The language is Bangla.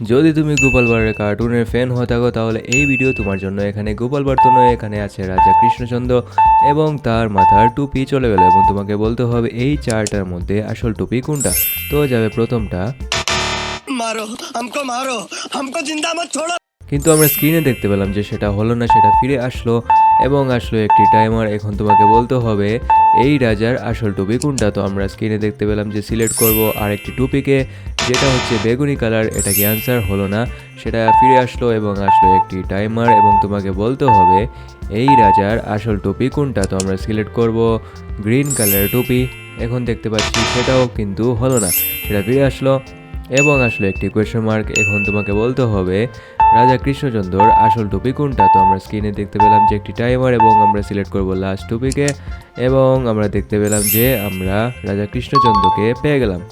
যদি তুমি গোপাল ভাঁড়ের কার্টুনের ফ্যান হয়ে থাকো তাহলে এই ভিডিও তোমার জন্য এখানে গোপাল ভাঁড় তো নয় এখানে আছে রাজা কৃষ্ণচন্দ্র এবং তার মাথার টুপি চলে গেল এবং তোমাকে বলতে হবে এই চারটার মধ্যে আসল টুপি কোনটা? তো যাবে প্রথমটা। মারো মারো কিন্তু আমরা স্ক্রিনে দেখতে পেলাম যে সেটা হলো না সেটা ফিরে আসলো এবং আসলো একটি টাইমার এখন তোমাকে বলতে হবে এই রাজার আসল টুপি কোনটা? তো আমরা স্ক্রিনে দেখতে পেলাম যে সিলেক্ট করব আরেকটি টুপিকে যেটা হচ্ছে বেগুনি কালার, এটা কি অ্যান্সার হলো না? সেটা ফিরে আসলো এবং আসলো একটি টাইমার এবং তোমাকে বলতে হবে, এই রাজার আসল টুপি কোনটা? তো আমরা সিলেক্ট করব গ্রিন কালারের টুপি। এখন দেখতে পাচ্ছি সেটাও কিন্তু হলো না, সেটা ফিরে আসলো এবং আসলো একটি কোয়েশ্চেন মার্ক এখন তোমাকে বলতে হবে, রাজা কৃষ্ণচন্দ্রর আসল টুপি কোনটা? তো আমরা স্ক্রিনে দেখতে পেলাম যে একটি টাইমার এবং আমরা সিলেক্ট করব লাস্ট টুপিকে এবং আমরা দেখতে পেলাম যে আমরা রাজা কৃষ্ণচন্দ্রকে পেয়ে গেলাম।